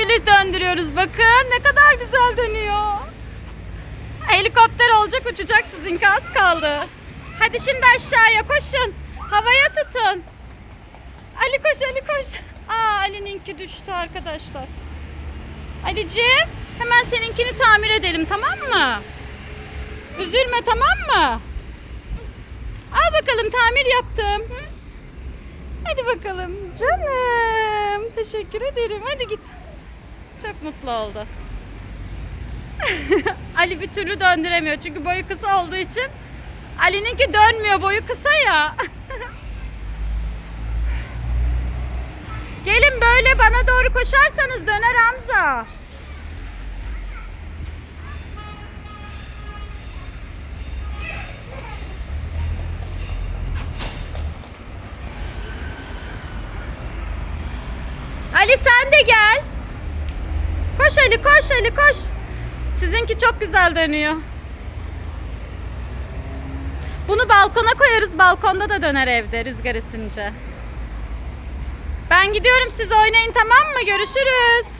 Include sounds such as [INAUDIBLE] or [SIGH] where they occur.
Gül'ü döndürüyoruz bakın. Ne kadar güzel dönüyor. Helikopter olacak uçacak sizinki az kaldı. Hadi şimdi aşağıya koşun. Havaya tutun. Ali koş Ali koş. Aa Ali'ninki düştü arkadaşlar. Ali'ciğim hemen seninkini tamir edelim tamam mı? Üzülme tamam mı? Al bakalım tamir yaptım. Hadi bakalım canım. Teşekkür ederim. Hadi git. Çok mutlu oldu. [LAUGHS] Ali bir türlü döndüremiyor çünkü boyu kısa olduğu için. Ali'ninki dönmüyor boyu kısa ya. [LAUGHS] Gelin böyle bana doğru koşarsanız döner Hamza. Ali sen de gel. Koş Ali koş Ali koş. Sizinki çok güzel dönüyor. Bunu balkona koyarız. Balkonda da döner evde rüzgar esince. Ben gidiyorum siz oynayın tamam mı? Görüşürüz.